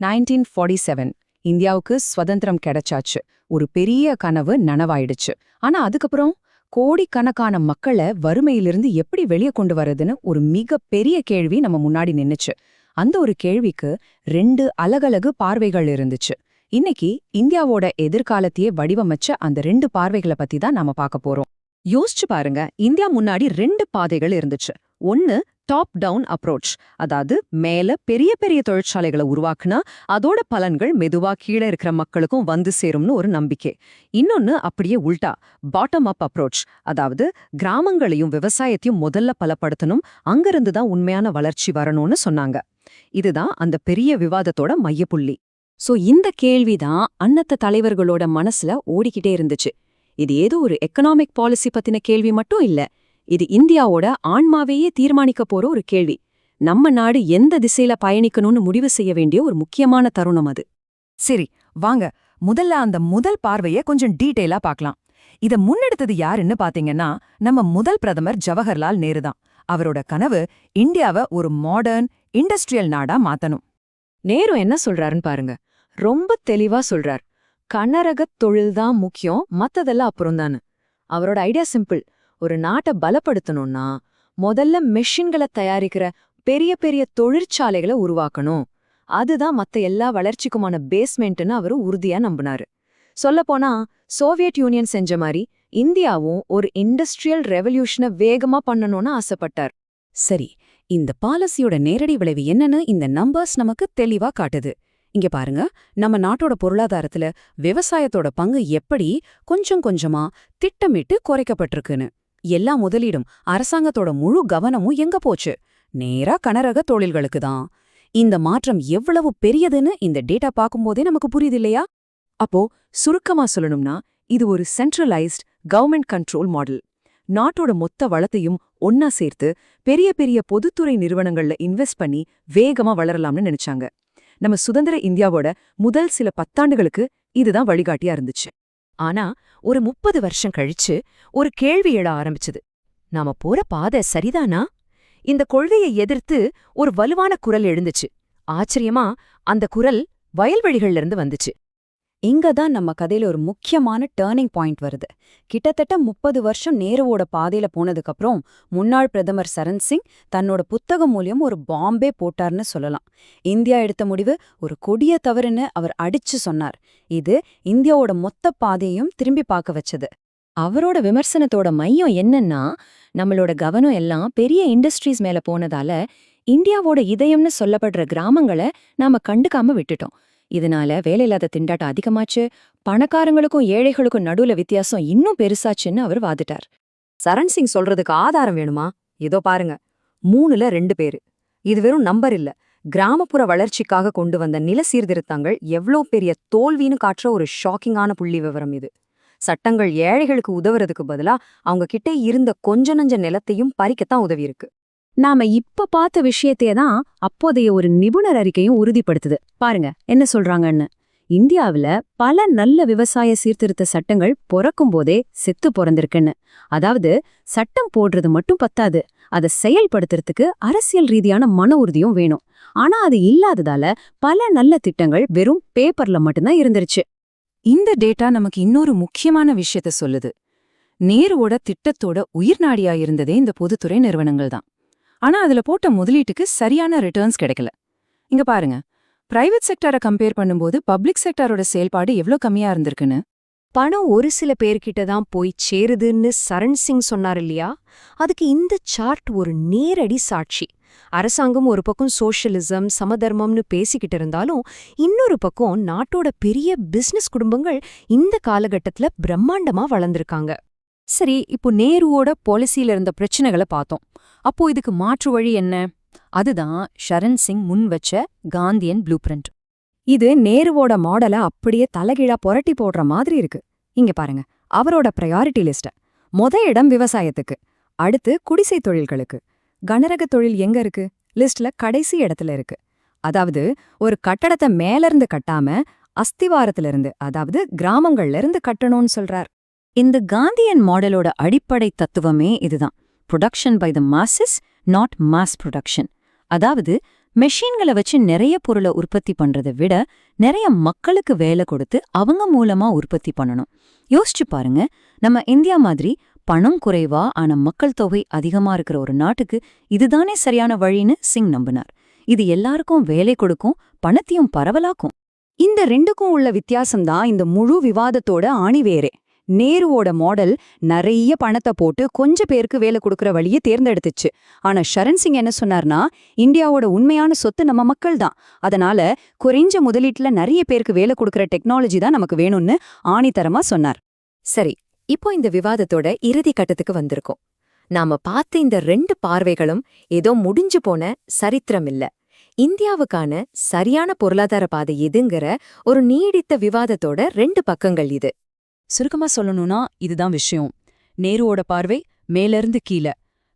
Nineteen forty seven இந்தியாவுக்கு சுதந்திரம் கிடைச்சாச்சு. ஒரு பெரிய கனவு நனவாயிடுச்சு. ஆனா அதுக்கப்புறம் கோடிக்கணக்கான மக்களை வறுமையிலிருந்து எப்படி வெளியே கொண்டு வர்றதுன்னு ஒரு மிக பெரிய கேள்வி நம்ம முன்னாடி நின்னுச்சு. அந்த ஒரு கேள்விக்கு ரெண்டு அலகலகு பார்வைகள் இருந்துச்சு. இன்னைக்கு இந்தியாவோட எதிர்காலத்தையே வடிவமைச்ச அந்த ரெண்டு பார்வைகளை பத்தி தான் நாம பார்க்க போறோம். யோசிச்சு பாருங்க இந்தியா முன்னாடி ரெண்டு பாதைகள் இருந்துச்சு. ஒன்னு டாப் டவுன் அப்ரோச் அதாவது மேல பெரிய பெரிய தொழிற்சாலைகளை உருவாக்குனா அதோட பலன்கள் மெதுவா கீழே இருக்கிற மக்களுக்கும் வந்து சேரும்னு ஒரு நம்பிக்கை. இன்னொன்னு அப்படியே உல்டா பாட்டம் அப் அப்ரோச் அதாவது கிராமங்களையும் விவசாயத்தையும் முதல்ல பலப்படுத்தணும் அங்கிருந்து தான் உண்மையான வளர்ச்சி வரணும்னு சொன்னாங்க. இதுதான் அந்த பெரிய விவாதத்தோட மையப்புள்ளி. சோ இந்த கேள்விதான் அன்னத்த தலைவர்களோட மனசுல ஓடிக்கிட்டே இருந்துச்சு. இது ஏதோ ஒரு எக்கனாமிக் பாலிசி பத்தின கேள்வி மட்டும் இல்ல. இது இந்தியாவோட ஆன்மாவையே தீர்மானிக்க போற ஒரு கேள்வி. நம்ம நாடு எந்த திசையில பயணிக்கணும்னு முடிவு செய்ய வேண்டிய ஒரு முக்கியமான தருணம் அது. சரி வாங்க. முதல்ல அந்த முதல் பார்வைய கொஞ்சம் டீட்டெயிலா பார்க்கலாம். இத முன்னெடுத்தது யாருன்னு பாத்தீங்கன்னா நம்ம முதல் பிரதமர் ஜவஹர்லால் நேரு தான். அவரோட கனவு இந்தியாவை ஒரு மாடர்ன் இண்டஸ்ட்ரியல் நாடா மாத்தணும். நேரு என்ன சொல்றாருன்னு பாருங்க. ரொம்ப தெளிவா சொல்றார். கனரகத் தொழில்தான் முக்கியம் மத்ததெல்லாம் அப்புறம்தான்னு. அவரோட ஐடியா சிம்பிள் ஒரு நாட்டை பலப்படுத்தணும்னா முதல்ல மெஷின்களை தயாரிக்கிற பெரிய பெரிய தொழிற்சாலைகளை உருவாக்கணும். அதுதான் மத்த எல்லா வளர்ச்சிக்குமான பேஸ்மெண்ட்னு அவரு உறுதியா நம்பினாரு. சொல்லப்போனா சோவியட் யூனியன் செஞ்ச மாதிரி இந்தியாவும் ஒரு இண்டஸ்ட்ரியல் ரெவல்யூஷனை வேகமா பண்ணணும்னு ஆசைப்பட்டார். சரி இந்த பாலிசியோட நேரடி விளைவு என்னன்னு இந்த நம்பர்ஸ் நமக்கு தெளிவா காட்டுது. இங்க பாருங்க நம்ம நாட்டோட பொருளாதாரத்துல விவசாயத்தோட பங்கு எப்படி கொஞ்சம் கொஞ்சமா திட்டமிட்டு குறைக்கப்பட்டிருக்குன்னு. எல்லா முதலீடும். அரசாங்கத்தோட முழு கவனமும் எங்க போச்சு? நேரா கனரக தொழில்களுக்கு தான். இந்த மாற்றம் எவ்வளவு பெரியதுன்னு இந்த டேட்டா பார்க்கும்போதே நமக்கு புரியுது இல்லையா அப்போ சுருக்கமா சொல்லணும்னா இது ஒரு சென்ட்ரலைஸ்ட் கவர்மெண்ட் கண்ட்ரோல் மாடல் நாட்டோட மொத்த வளத்தையும் ஒன்னா சேர்த்து பெரிய பெரிய பொதுத்துறை நிறுவனங்கள்ல இன்வெஸ்ட் பண்ணி வேகமா வளரலாம்னு நினைச்சாங்க. நம்ம சுதந்திர இந்தியாவோட முதல் சில பத்தாண்டுகளுக்கு இதுதான் வழிகாட்டியா இருந்துச்சு. ஆனா ஒரு முப்பது வருஷம் கழிச்சு ஒரு கேள்வி எழ ஆரம்பிச்சது. நாம போற பாதை சரிதானா? இந்த கொள்கையை எதிர்த்து ஒரு வலுவான குரல் எழுந்துச்சு. ஆச்சரியமா அந்த குரல் வயல்வெளிகள்ல இருந்து வந்துச்சு. இங்க தான் நம்ம கதையில ஒரு முக்கியமான டேர்னிங் பாயிண்ட் வருது. கிட்டத்தட்ட முப்பது வருஷம் நேருவோட பாதையில போனதுக்கப்புறம் முன்னாள் பிரதமர் சரண் சிங் தன்னோட புத்தகம் மூலியம் ஒரு பாம்பே போட்டார்னு சொல்லலாம். இந்தியா எடுத்த முடிவு ஒரு கொடிய தவறுன்னு அவர் அடிச்சு சொன்னார். இது இந்தியாவோட மொத்த பாதையையும் திரும்பி பார்க்க வச்சது. அவரோட விமர்சனத்தோட மையம் என்னன்னா நம்மளோட கவனம் எல்லாம் பெரிய இண்டஸ்ட்ரீஸ் மேல போனதால இந்தியாவோட இதயம்னு சொல்லப்படுற கிராமங்களை நாம கண்டுக்காம விட்டுட்டோம். இதனால வேலையில்லாத திண்டாட்டம் அதிகமாச்சு பணக்காரங்களுக்கும் ஏழைகளுக்கும் நடுவுல வித்தியாசம் இன்னும் பெருசாச்சுன்னு அவர் வாதிட்டார். சரண் சிங் சொல்றதுக்கு ஆதாரம் வேணுமா? இதோ பாருங்க. மூணுல ரெண்டு பேரு. இது வெறும் நம்பர் இல்ல. கிராமப்புற வளர்ச்சிக்காக கொண்டு வந்த நில சீர்திருத்தங்கள் எவ்ளோ பெரிய தோல்வின்னு காட்டுற ஒரு ஷாக்கிங்கான புள்ளி விவரம் இது. சட்டங்கள் ஏழைகளுக்கு உதவுறதுக்கு பதிலா அவங்க கிட்டே இருந்த கொஞ்ச நஞ்ச நிலத்தையும் பறிக்கத்தான் உதவி இருக்கு நாம இப்ப பார்த்த விஷயத்தையே தான் அப்போதைய ஒரு நிபுணர் அறிக்கையும் உறுதிப்படுத்துது. பாருங்க என்ன சொல்றாங்கன்னு. இந்தியாவுல பல நல்ல விவசாய சீர்திருத்த சட்டங்கள் பிறக்கும் போதே செத்து பிறந்திருக்குன்னு. அதாவது சட்டம் போடுறது மட்டும் பத்தாது அதை செயல்படுத்துறதுக்கு அரசியல் ரீதியான மன உறுதியும் வேணும். ஆனா அது இல்லாததால பல நல்ல திட்டங்கள் வெறும் பேப்பர்ல மட்டும்தான் இருந்துருச்சு. இந்த டேட்டா நமக்கு இன்னொரு முக்கியமான விஷயத்த சொல்லுது. நேருவோட திட்டத்தோட உயிர்நாடியா இருந்ததே இந்த பொதுத்துறை நிறுவனங்கள் தான். ஆனா அதுல போட்ட முதலீட்டுக்கு சரியான ரிட்டர்ன்ஸ் கிடைக்கல. இங்க பாருங்க. பிரைவேட் செக்டரை கம்பேர் பண்ணும்போது பப்ளிக் செக்டாரோட செயல்பாடு எவ்ளோ கம்மியா இருந்திருக்குன்னு? பணம் ஒரு சில பேர்கிட்ட தான் போய் சேருதுன்னு சரண் சிங் சொன்னார் இல்லையா? அதுக்கு இந்த சார்ட் ஒரு நேரடி சாட்சி. அரசாங்கம் ஒரு பக்கம் சோஷலிசம் சமதர்மம்னு பேசிக்கிட்டு இருந்தாலும் இன்னொரு பக்கம் நாட்டோட பெரிய பிசினஸ் குடும்பங்கள் இந்த காலகட்டத்துல பிரம்மாண்டமா வளர்ந்திருக்காங்க. சரி இப்போ நேருவோட பாலிசியில இருந்த பிரச்சனைகளை பார்த்தோம். அப்போ இதுக்கு மாற்று வழி என்ன? அதுதான் ஷரண் சிங் முன் வச்ச காந்தியன் ப்ளூ பிரிண்ட் இது நேருவோட மாடலை அப்படியே தலைகீழா புரட்டி போடுற மாதிரி இருக்கு. இங்க பாருங்க அவரோட ப்ரையாரிட்டி லிஸ்ட மொத இடம் விவசாயத்துக்கு அடுத்து குடிசை தொழில்களுக்கு. கனரக தொழில் எங்க இருக்கு? லிஸ்ட்ல கடைசி இடத்துல இருக்கு. அதாவது ஒரு கட்டடத்தை மேலிருந்து கட்டாம அஸ்திவாரத்துல இருந்து அதாவது கிராமங்கள்ல இருந்து கட்டணும்னு சொல்றார். இந்த காந்தியன் மாடலோட அடிப்படை தத்துவமே இதுதான். Production by the masses not mass production அதாவது மெஷின்களை வச்சு நிறைய பொருளை உற்பத்தி பண்றதை விட நிறைய மக்களுக்கு வேலை கொடுத்து அவங்க மூலமா உற்பத்தி பண்ணணும். யோசிச்சு பாருங்க நம்ம இந்தியா மாதிரி பணம் குறைவா ஆனா மக்கள் தொகை அதிகமா இருக்கிற ஒரு நாட்டுக்கு இதுதானே சரியான வழின்னு சிங் நம்பினார். இது எல்லாருக்கும் வேலை கொடுக்கும் பணத்தையும் பரவலாக்கும். இந்த ரெண்டுக்கும் உள்ள வித்தியாசம்தான் இந்த முழு விவாதத்தோட ஆணிவேரே. நேருவோட மாடல் நிறைய பணத்தை போட்டு கொஞ்ச பேருக்கு வேலை கொடுக்கற வழியை தேர்ந்தெடுத்துச்சு. ஆனா ஷரண் சிங் என்ன சொன்னார்னா இந்தியாவோட உண்மையான சொத்து நம்ம மக்கள் தான் அதனால குறைஞ்ச முதலீட்டுல நிறைய பேருக்கு வேலை கொடுக்கற டெக்னாலஜி தான் நமக்கு வேணும்னு ஆணித்தரமா சொன்னார். சரி இப்போ இந்த விவாதத்தோட இறுதி கட்டத்துக்கு வந்திருக்கோம். நாம பார்த்த இந்த ரெண்டு பார்வைகளும் ஏதோ முடிஞ்சு போன சரித்திரம் இல்ல. இந்தியாவுக்கான சரியான பொருளாதார பாதை எதுங்கிற ஒரு நீடித்த விவாதத்தோட ரெண்டு பக்கங்கள் இது. சுருக்கமா சொல்லணும்னா இதுதான் விஷயம். நேருவோட பார்வை மேலிருந்து கீழ.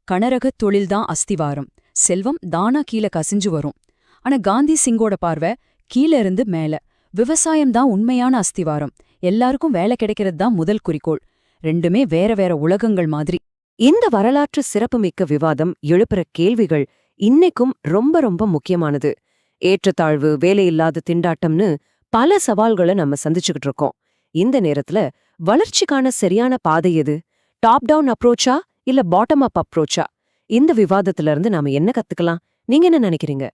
கனரக தொழில்தான் அஸ்திவாரம். செல்வம் தானா கீழே கசிஞ்சு வரும். ஆனா காந்தி சிங்கோட பார்வை கீழ இருந்து மேல. விவசாயம் தான் உண்மையான அஸ்திவாரம். எல்லாருக்கும் வேலை கிடைக்கிறது தான் முதல் குறிக்கோள். ரெண்டுமே வேற வேற உலகங்கள் மாதிரி. இந்த வரலாற்று சிறப்புமிக்க விவாதம் எழுப்புற கேள்விகள் இன்னைக்கும் ரொம்ப ரொம்ப முக்கியமானது. ஏற்றத்தாழ்வு வேலையில்லாத திண்டாட்டம்னு பல சவால்களை நம்ம சந்திச்சுக்கிட்டு இருக்கோம். இந்த நேரத்துல வளர்ச்சிக்கான சரியான பாதை எது? டாப் டவுன் அப்ரோச்சா இல்ல பாட்டம் அப் அப்ரோச்சா இந்த விவாதத்துல இருந்து நாம என்ன கத்துக்கலாம்? நீங்க என்ன நினைக்கிறீங்க?